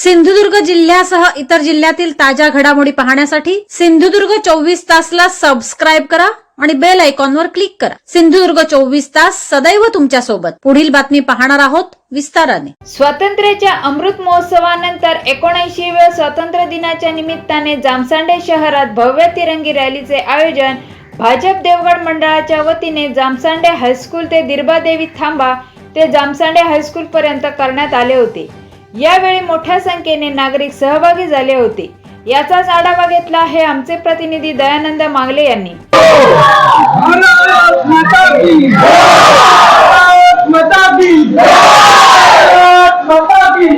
सिंधुदुर्ग जिल्ह्यासह इतर जिल्ह्यातील ताज्या घडामोडी पाहण्यासाठी सिंधुदुर्ग चोवीस तासला सबस्क्राईब करा आणि बेल आयकॉनवर क्लिक करा. सिंधुदुर्ग चोवीस तास सदैव तुमच्यासोबत. पुढील बातमी पाहणार आहोत विस्ताराने. स्वातंत्र्याच्या अमृत महोत्सवानंतर एकोणऐंशी व्या स्वातंत्र्य दिनाच्या निमित्ताने जामसांडे शहरात भव्य तिरंगी रॅलीचे आयोजन भाजप देवगड मंडळाच्या वतीने जामसांडे हायस्कूल ते दिर्बादेवी थांबा ते जामसांडे हायस्कूल पर्यंत करण्यात आले होते. यावेळी मोठ्या संख्येने नागरिक सहभागी झाले होते याचाच आढावा घेतला हे आमचे प्रतिनिधी दयानंद मागले यांनी भारत माता की भारत माता की भारत माता की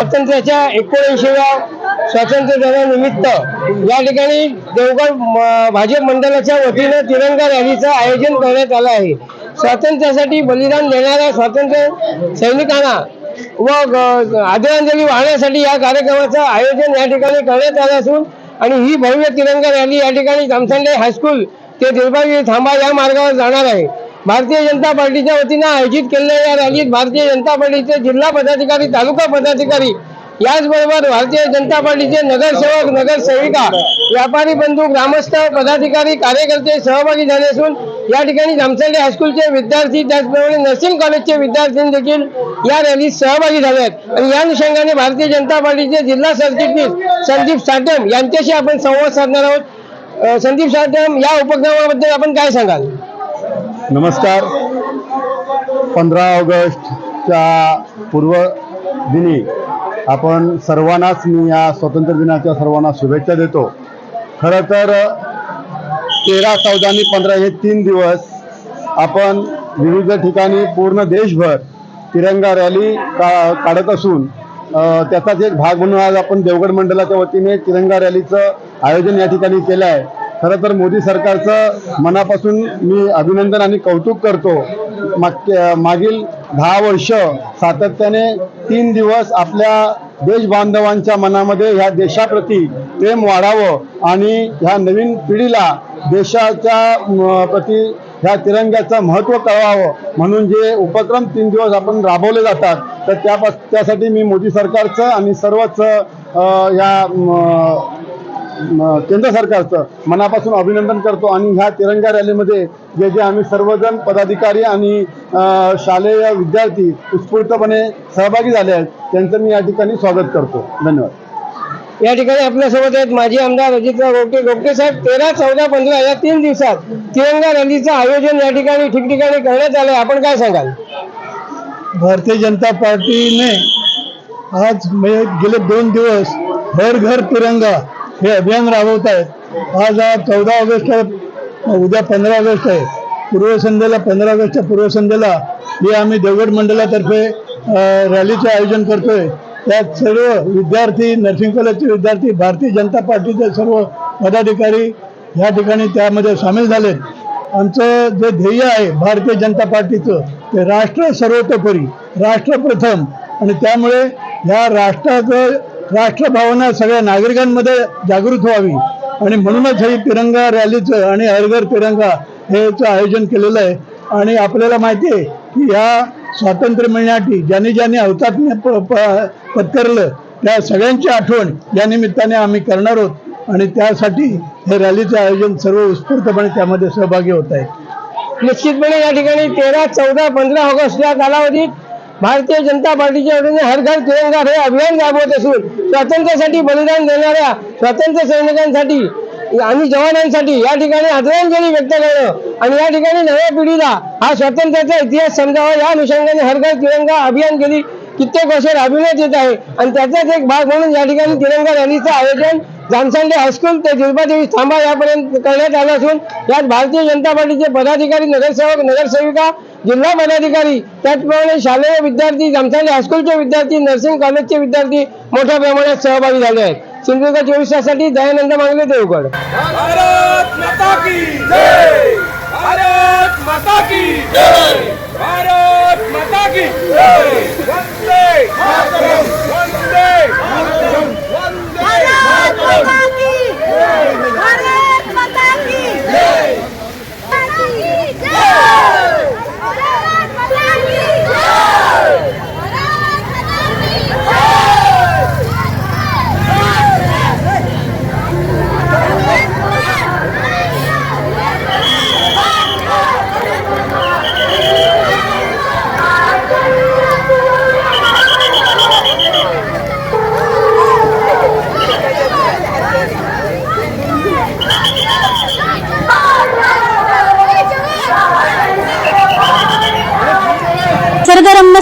स्वातंत्र्याच्या एकोणऐंशीव्या स्वातंत्र्य दिनानिमित्त या ठिकाणी देवगड म- भाजप मंडळाच्या वतीनं तिरंगा रॅलीचं आयोजन करण्यात आलं आहे. स्वातंत्र्यासाठी बलिदान देणाऱ्या स्वातंत्र्य सैनिकांना व ग- आदरांजली वाहण्यासाठी या कार्यक्रमाचं आयोजन या ठिकाणी करण्यात आलं असून आणि ही भव्य तिरंगा रॅली या ठिकाणी जामसांडे हायस्कूल ते दिरबागी थांबा या मार्गावर जाणार आहे. भारतीय जनता पार्टीच्या वतीनं आयोजित केलेल्या या रॅलीत भारतीय जनता पार्टीचे जिल्हा पदाधिकारी तालुका पदाधिकारी याचबरोबर भारतीय जनता पार्टीचे नगरसेवक नगरसेविका व्यापारी बंधू ग्रामस्थ पदाधिकारी कार्यकर्ते सहभागी झाले असून या ठिकाणी जामसंडे हायस्कूलचे विद्यार्थी त्याचप्रमाणे नर्सिंग कॉलेजचे विद्यार्थी देखील या रॅलीत सहभागी झाले आहेत. आणि या अनुषंगाने भारतीय जनता पार्टीचे जिल्हा सरचिटणीस संदीप साटम यांच्याशी आपण संवाद साधणार आहोत. संदीप साटम या उपक्रमाबद्दल आपण काय सांगाल? नमस्कार. पंधरा ऑगस्टच्या पूर्व दिनी आपण सर्वांनाच मी या स्वातंत्र्य दिनाच्या सर्वांना शुभेच्छा देतो. खरं तर तेरा चौदा आणि पंधरा हे तीन दिवस आपण विविध ठिकाणी पूर्ण देशभर तिरंगा रॅली का काढत असून त्याचाच एक भाग म्हणून आज आपण देवगड मंडळाच्या वतीने तिरंगा रॅलीचं आयोजन या ठिकाणी केलं आहे. खरं तर मोदी सरकारचं मनापासून मी अभिनंदन आणि कौतुक करतो. मागच्या मागील दहा वर्ष सातत्याने तीन दिवस आपल्या देश बांधवांच्या मनामध्ये ह्या देशाप्रती प्रेम वाढावं आणि ह्या नवीन पिढीला देशाच्या प्रती ह्या तिरंग्याचं महत्त्व कळवावं म्हणून जे उपक्रम तीन दिवस आपण राबवले जातात तर त्या त्यासाठी मी मोदी सरकारचं आणि सर्वच या ह्या केंद्र सरकारचं मनापासून अभिनंदन करतो आणि ह्या तिरंगा रॅलीमध्ये जे जे आम्ही सर्वजण पदाधिकारी आणि शालेय विद्यार्थी उत्स्फूर्तपणे सहभागी झाले आहेत त्यांचं मी या ठिकाणी स्वागत करतो. धन्यवाद. या ठिकाणी आपल्यासोबत आहेत माजी आमदार अजितराव गोपटे गोपटे साहेब तेरा चौदा पंधरा या तीन दिवसात तिरंगा रॅलीचं आयोजन या ठिकाणी ठिकठिकाणी करण्यात आलं आहे आपण काय सांगाल? भारतीय जनता पार्टीने आज गेले दोन दिवस हर घर तिरंगा हे अभियान राबवत आहेत. आज हा चौदा ऑगस्ट आहे. उद्या पंधरा ऑगस्ट आहे. पूर्वसंध्येला पंधरा ऑगस्टच्या पूर्वसंध्येला हे आम्ही देवगड मंडळातर्फे रॅलीचं रॅलीचे आयोजन करतोय. त्यात सर्व विद्यार्थी नर्सिंग कॉलेजचे विद्यार्थी भारतीय जनता पार्टीचे सर्व पदाधिकारी या ठिकाणी त्यामध्ये सामील झाले. आमचं जे ध्येय आहे भारतीय जनता पार्टीचं ते राष्ट्र सर्वतोपरी राष्ट्र प्रथम. आणि त्यामुळे ह्या राष्ट्राचं राष्ट्रभावना सगळ्या नागरिकांमध्ये जागृत व्हावी. आणि म्हणूनच हे तिरंगा रॅलीचं आणि हरघर तिरंगा हेचं आयोजन केलेलं आहे. आणि आपल्याला माहिती आहे की या स्वातंत्र्य मिळण्यासाठी ज्यांनी ज्यांनी अवतात्म्य प- पत्करलं त्या सगळ्यांची आठवण या निमित्ताने आम्ही करणार आहोत. आणि त्यासाठी हे रॅलीचं आयोजन सर्व उत्स्फूर्तपणे त्यामध्ये सहभागी होत आहे. निश्चितपणे या ठिकाणी तेरा चौदा पंधरा ऑगस्ट या कालावधीत भारतीय जनता पार्टीच्या वतीने हर घर तिरंगा हे अभियान राबवत असून स्वातंत्र्यासाठी बलिदान देणाऱ्या स्वातंत्र्य सैनिकांसाठी आणि जवानांसाठी या ठिकाणी आदरांजली व्यक्त करणं आणि या ठिकाणी नव्या पिढीला हा स्वातंत्र्याचा इतिहास समजावा या अनुषंगाने हर घर तिरंगा अभियान केली. कित्येक वर्ष राबविण्यात येत आहे. आणि त्याचाच एक भाग म्हणून या ठिकाणी तिरंगा रॅलीचं आयोजन जामसांडे हायस्कूल ते जिल्बादेवी थांबा यापर्यंत करण्यात आलं असून यात भारतीय जनता पार्टीचे पदाधिकारी नगरसेवक नगरसेविका जिल्हा पदाधिकारी त्याचप्रमाणे शालेय विद्यार्थी जामसांडे हायस्कूलचे विद्यार्थी नर्सिंग कॉलेजचे विद्यार्थी मोठ्या प्रमाणात सहभागी झाले आहेत. सिंधुदुर्ग चोवीस दयानंद मांगले देवगड.